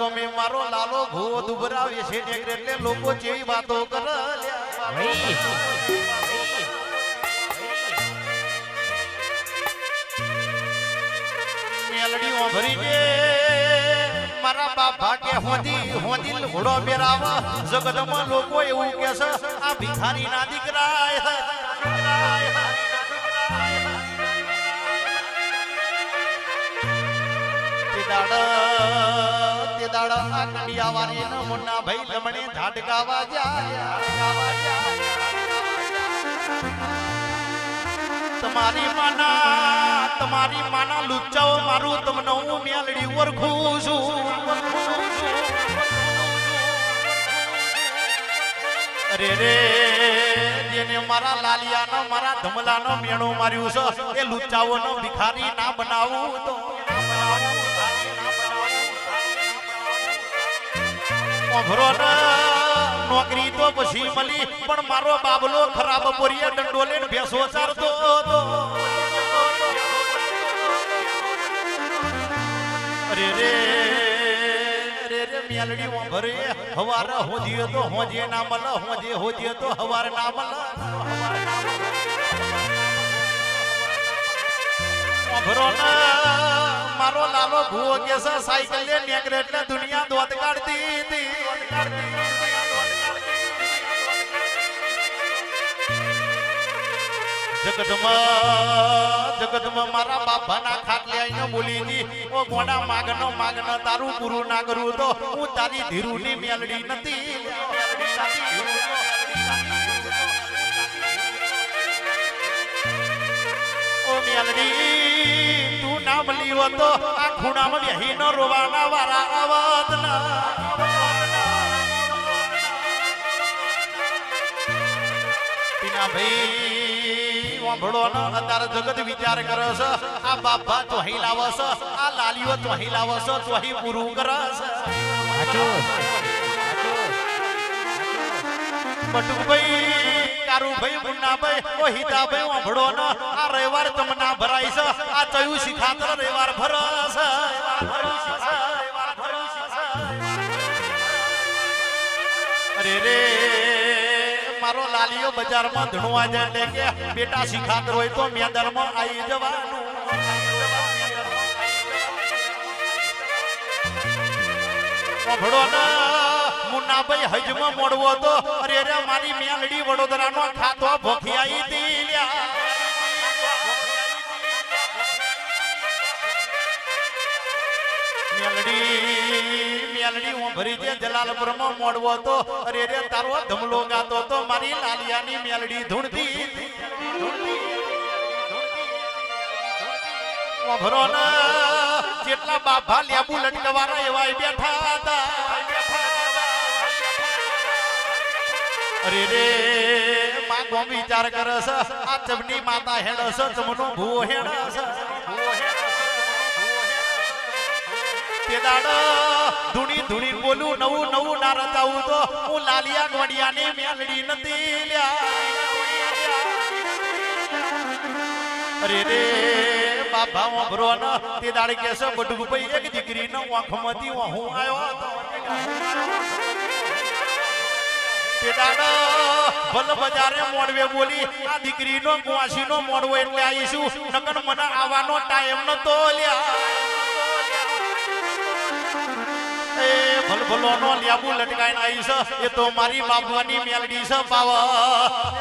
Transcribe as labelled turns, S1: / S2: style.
S1: ગમે મારો લાલો ભૂવો દુબરાવે છે ને એટલે લોકો જેવી વાતો કરે મેલડી ઓભરી જે મારા બાપા કે હોદી હોદી ઘોડો બેરાવા જગતમાં લોકો એવું કે છે, આ ભિખારી ના દીકરા તમારી માના, તમારી મારું તમને હું મેલડી ઓળખું છું. અરે રે, જેને મારા લાલિયાનો, મારા ધમલાનો મેણો માર્યું છે, એ લુચ્ચાઓનો ભિખારી ના બનાવું તો. ઓભરો નોકરી તો પછી મળી, પણ મારો બાબલો ખરાબ પોરીએ દંડો લઈને ભેંસો ચારતો અરે રે અરે રે, મેલડી ઓભરે, હવારે તો હોજે ના મલે હોજે તો હવાર ને મારો લાલો ભૂવો કે છે, સાયકલ લે, નેકરે એટલે દુનિયા દોત કાઢતી હતી. જગતમાં જગતમાં મારા બાપાના ખાટલે બોલી હતી, ઓ ગોડા, માગનો માગનો, તારું પૂરું ના કરું તો હું તારી ધીરુની મેલડી નથી ના મળી તો આ ખૂણામાં બેહી ન રોવાના વારા આવત ના ભાઈ વાંભળો ન અત્યારે જગત વિચાર કરે છે. આ બાપા તો અહીં લાવે છે આ લાલીઓ તો અહીં લાવે છે તો અહીં પૂરું કરે છે. બટુભાઈ કારુભાઈ મુન્નાભાઈ ઓ હિતાભાઈ વાંભળો ન. આ રવિવાર તમના ભરાય છે. આ ચયું શિખાતર રવિવાર ભરસ અરે રે, મારો લાલીઓ બજારમાં ધણવા જાય કે બેટા શિખાતર હોય તો મેદાનમાં આવી જવાનું. વાંભળો ન. મુન્નાભાઈ હજમાં મોડવો હતો. અરે રે મારી મેલડી વડોદરાનો ખાતો ભોખિયાઈ હતી લ્યા. મોડવો હતો. અરે તારો ધમલો ગાતો તો મારી લાલિયાની મેલડી ધૂણતી. ભરો ને જેટલા બાભા લેબુ લટકવાના એવા બેઠા હતા. અરે રે માં ગોમ વિચાર કરે છે. આ ચમની માતા હેડ છે ચમનો ભૂવો હેડ તે દાડ ધૂણી ધૂણી બોલું, નવું નવું ના રચાવું તો હું લાલિયા ગોડિયાની મેલડી નથી લ્યા. અરે રે બાબા વાંભરો ન. તે દાડ કે છે બટુક ભાઈ એક દીકરી નો આંખમાંથી હું આવ્યો હતો. દાડ ભલ બજારે બોલી, આ દીકરીનો, ગુવાસીનો મોડવો એટલે આવીશું. નકર મને આવવાનો ટાઈમ નતો લ્યા. એ ભલ ભલો નો લેબુ લટકાઈને આવી એ તો મારી બાપવાની મેલડી છે, બાવા.